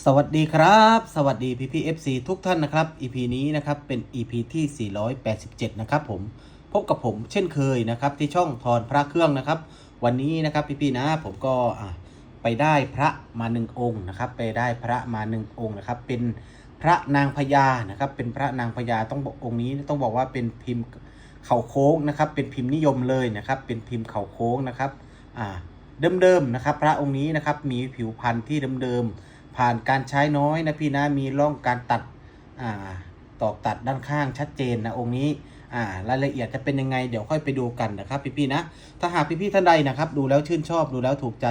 สวัสดีครับ สวัสดีพี่พีเอฟซีทุกท่านนะครับ EP นี้นะครับเป็น EP ที่ 487 นะครับผมพบกับผมเช่นเคยนะครับที่ช่องทอนพระเครื่องนะครับ วันนี้นะครับพี่ๆนะผมก็อ่ไปได้พระมาหนึ่งองค์นะครับ ไปได้พระมาหนึ่งองค์นะครับ เป็นพระนางพญานะครับ เป็นพระนางพญาต้องบอกองค์นี้ต้องบอกว่าเป็นพิมพ์เข่าโค้งนะครับ เป็นพิมพ์นิยมเลยนะครับ เป็นพิมพ์เข่าโค้งนะครับอ่าเดิมๆนะครับ พระองค์นี้นะครับมีผิวพรรณที่เดิมๆ ผ่านการใช้น้อยนะพี่นะมีร่องการตัดอ่าตอกตัดด้านข้างชัดเจนนะองค์นี้อ่ารายละเอียดจะเป็นยังไงเดี๋ยวค่อยไปดูกันนะครับพี่ๆนะถ้าหากพี่ๆท่านใดนะครับ ดูแล้วชื่นชอบดูแล้วถูกใจ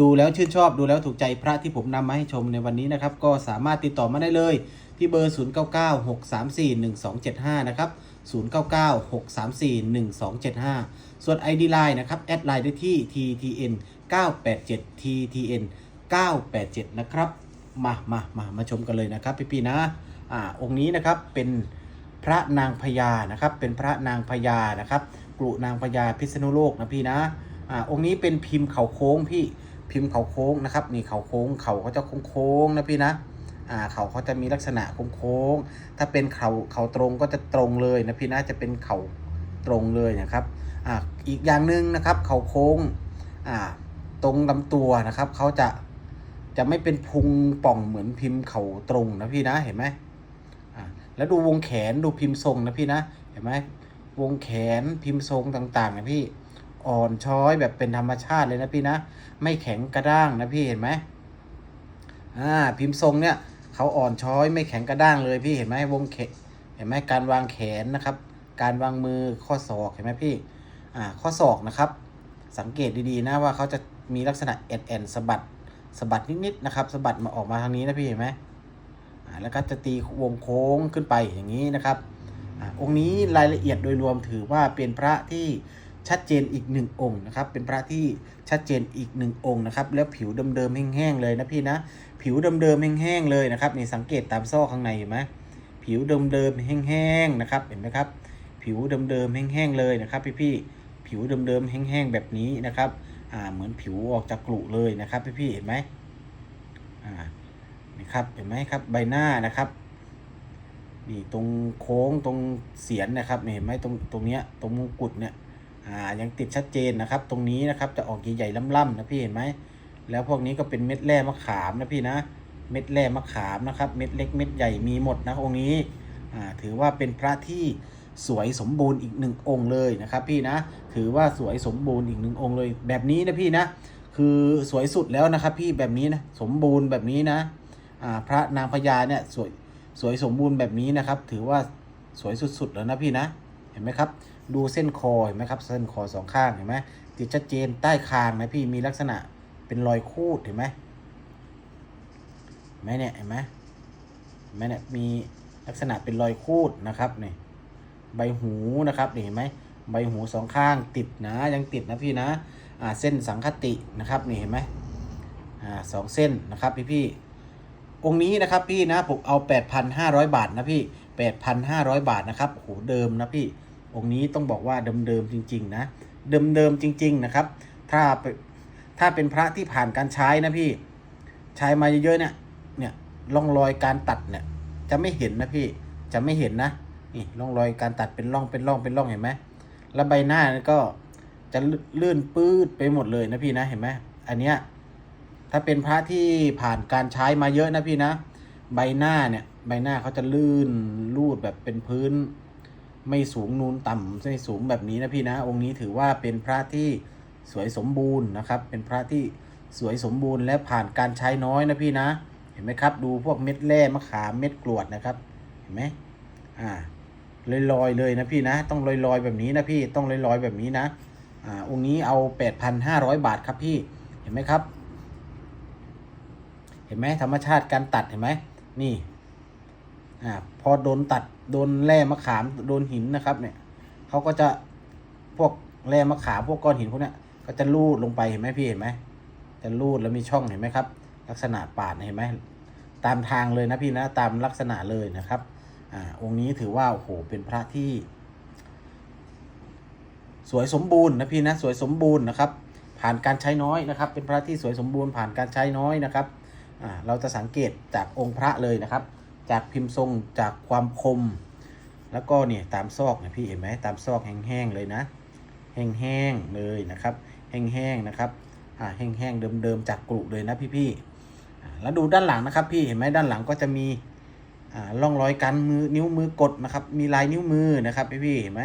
ดูแล้วชื่นชอบดูแล้วถูกใจพระที่ผมนำมาให้ชมในวันนี้นะครับ ก็สามารถติดต่อมาได้เลยที่เบอร์ 0996341275 นะครับ 0996341275 ส่วน ID Line นะครับ แอดไลน์ได้ที่ ttn987ttn 987 นะครับ มามามามาชมกันเลยนะครับพี่ๆนะอ่าองค์นี้นะครับเป็นพระนางพญานะครับ เป็นพระนางพญานะครับกรุนางพญาพิษณุโลกนะพี่นะอ่าองค์นี้เป็นพิมพ์เขาโค้งพี่พิมพ์เขาโค้งนะครับนี่เขาโค้งเขาเขาจะโค้งๆนะพี่นะอ่าเขาเขาจะมีลักษณะโค้งๆถ้าเป็นเขาเขาตรงก็จะตรงเลยนะพี่นะจะเป็นเขาตรงเลยนะครับอ่าอีกอย่างหนึ่งนะครับ เขาโค้งอ่าตรงลำตัวนะครับเขาจะ จะไม่เป็นพุงป่องเหมือนพิมพ์เข่าตรงนะพี่นะเห็นไหมอ่าแล้วดูวงแขนดูพิมพ์ทรงนะพี่นะเห็นไหมวงแขนพิมพ์ทรงต่างๆนะพี่อ่อนช้อยแบบเป็นธรรมชาติเลยนะพี่นะ ไม่แข็งกระด้างนะพี่เห็นไหมอ่าพิมพ์ทรงเนี่ยเขาอ่อนช้อยไม่แข็งกระด้างเลยพี่เห็นไหมวงแขนเห็นไหมการวางแขนนะครับ การวางมือข้อศอกเห็นไหมพี่อ่าข้อศอกนะครับ สังเกตดีๆนะว่าเขาจะมีลักษณะแอนแอนสะบัด สะบัดนิดๆนะครับสะบัดมาออกมาทางนี้นะพี่เห็นไหมแล้วก็จะตีวงโค้งขึ้นไปอย่างนี้นะครับอองค์นี้รายละเอียดโดยรวมถือว่าเป็นพระที่ชัดเจนอีกหนึ่งองค์นะครับ เป็นพระที่ชัดเจนอีกหนึ่งองค์นะครับ แล้วผิวเดิมๆแห้งๆเลยนะพี่นะ ผิวเดิมๆแห้งๆเลยนะครับนี่สังเกตตามซอกข้างในเห็นไหมผิวเดิมๆแห้งๆนะครับ เห็นไหมครับ ผิวเดิมๆแห้งๆเลยนะครับ พี่ๆผิวเดิมๆแห้งๆแบบนี้นะครับ อ่าเหมือนผิวออกจากกลุเลยนะครับ พี่ๆเห็นไหมอ่านี่ครับเห็นไหมครับใบหน้านะครับนี่ตรงโค้งตรงเสียนนะครับนี่เห็นไหมตรงตรงเนี้ยตรงมงกุฎเนี่ยอ่ายังติดชัดเจนนะครับ ตรงนี้นะครับจะออกใหญ่ๆล่ำๆนะพี่เห็นไหมแล้วพวกนี้ก็เป็นเม็ดแร่มะขามนะพี่นะ เม็ดแร่มะขามนะครับ เม็ดเล็กเม็ดใหญ่มีหมดนะองค์นี้อ่าถือว่าเป็นพระที่ สวยสมบูรณ์อีกหนึ่งองค์เลยนะครับพี่นะ ถือว่าสวยสมบูรณ์อีกหนึ่งองค์เลย แบบนี้นะพี่นะ คือสวยสุดแล้วนะครับ พี่แบบนี้นะสมบูรณ์แบบนี้นะอ่าพระนางพญาเนี่ยสวยสวยสมบูรณ์แบบนี้นะครับ ถือว่าสวยสุดๆแล้วนะพี่นะ เห็นไหมครับ ดูเส้นคอเห็นไหมครับ เส้นคอสองข้างเห็นไหมติดชัดเจนใต้คางนะพี่มีลักษณะเป็นรอยคูดเห็นไหมไหมเนี่ยเห็นไหมไหมเนี่ยมีลักษณะเป็นรอยคูดนะครับนี่ ใบหูนะครับนี่เห็นไหมใบหูสองข้างติดนะยังติดนะพี่นะอ่าเส้นสังคตินะครับนี่เห็นไหมอ่าสองเส้นนะครับพี่พี่องค์นี้นะครับพี่นะผมเอา 8,500 บาทนะพี่ 8,500 บาทนะครับโหเดิมนะพี่องค์นี้ต้องบอกว่าเดิมๆจริง ๆ นะ เดิมๆจริง ๆ นะครับ ถ้าถ้าเป็นพระที่ผ่านการใช้นะพี่ ใช้มาเยอะๆเนี่ยเนี่ยร่องรอยการตัดเนี่ยจะไม่เห็นนะพี่จะไม่เห็นนะ นี่ร่องรอยการตัดเป็นร่องเป็นร่องเป็นร่องเห็นไหมแล้วใบหน้านี่ก็จะลื่นปื้ดไปหมดเลยนะพี่นะเห็นไหมอันเนี้ยถ้าเป็นพระที่ผ่านการใช้มาเยอะนะพี่นะ ใบหน้าเนี่ย ใบหน้าเขาจะลื่นลูดแบบเป็นพื้น ไม่สูงนูนต่ำไม่สูงแบบนี้นะพี่นะ องค์นี้ถือว่าเป็นพระที่สวยสมบูรณ์นะครับ เป็นพระที่สวยสมบูรณ์และผ่านการใช้น้อยนะพี่นะ เห็นไหมครับ ดูพวกเม็ดแร่มะขามเม็ดกรวดนะครับ เห็นไหมอ่า ลอยลอยๆเลยนะพี่นะ ต้องลอยลอยๆแบบนี้นะพี่ต้องลอยลอยๆแบบนี้นะอ่าองค์นี้เอา 8,500 บาทครับพี่เห็นไหมครับ เห็นไหมธรรมชาติการตัดเห็นไหมนี่อ่าพอโดนตัดโดนแร่มะขามโดนหินนะครับ เนี่ยเขาก็จะพวกแร่มะขามพวกก้อนหินพวกเนี้ยก็จะลูดลงไปเห็นไหมพี่เห็นไหมจะลูดแล้วมีช่องเห็นไหมครับ ลักษณะปาดเห็นไหมตามทางเลยนะพี่นะตามลักษณะเลยนะครับ อ่าองค์นี้ถือว่าโอ้โหเป็นพระที่ สวยสมบูรณ์นะพี่นะสวยสมบูรณ์นะครับ ผ่านการใช้น้อยนะครับ เป็นพระที่สวยสมบูรณ์ผ่านการใช้น้อยนะครับอ่าเราจะสังเกตจากองค์พระเลยนะครับ จากพิมพ์ทรงจากความคม แล้วก็เนี่ยตามซอกนี่ยพี่เห็นไหมตามซอกแห้งๆเลยนะ แห้งๆเลยนะครับ แห้งๆนะครับอ่าแห้งๆเดิมๆจากกรุเลยนะพี่ๆแล้วดูด้านหลังนะครับ พี่เห็นไหมด้านหลังก็จะมี ร่องรอยการมือนิ้วมือกดนะครับ มีลายนิ้วมือนะครับพี่ๆเห็นไหม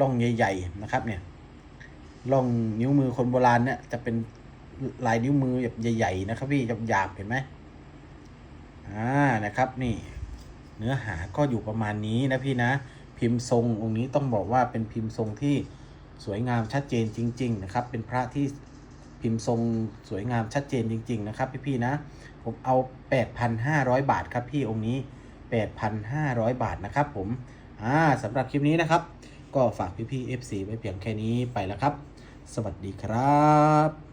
ร่องใหญ่ๆนะครับเนี่ยร่องนิ้วมือคนโบราณเนี่ยจะเป็นลายนิ้วมือแบบใหญ่ๆนะครับพี่หยาบๆเห็นไหมอ่านะครับนี่ เนื้อหาก็อยู่ประมาณนี้นะพี่นะ พิมพ์ทรงองค์นี้ต้องบอกว่าเป็นพิมพ์ทรงที่สวยงามชัดเจนจริง ๆ นะครับ เป็นพระที่พิมพ์ทรงสวยงามชัดเจนจริง ๆ นะครับ พี่ๆนะ ผมเอา 8,500 บาทครับพี่องค์นี้ 8,500 บาทนะครับผมอ่าสำหรับคลิปนี้นะครับ ก็ฝากพี่ๆ FC ไว้เพียงแค่นี้ไปแล้วครับ สวัสดีครับ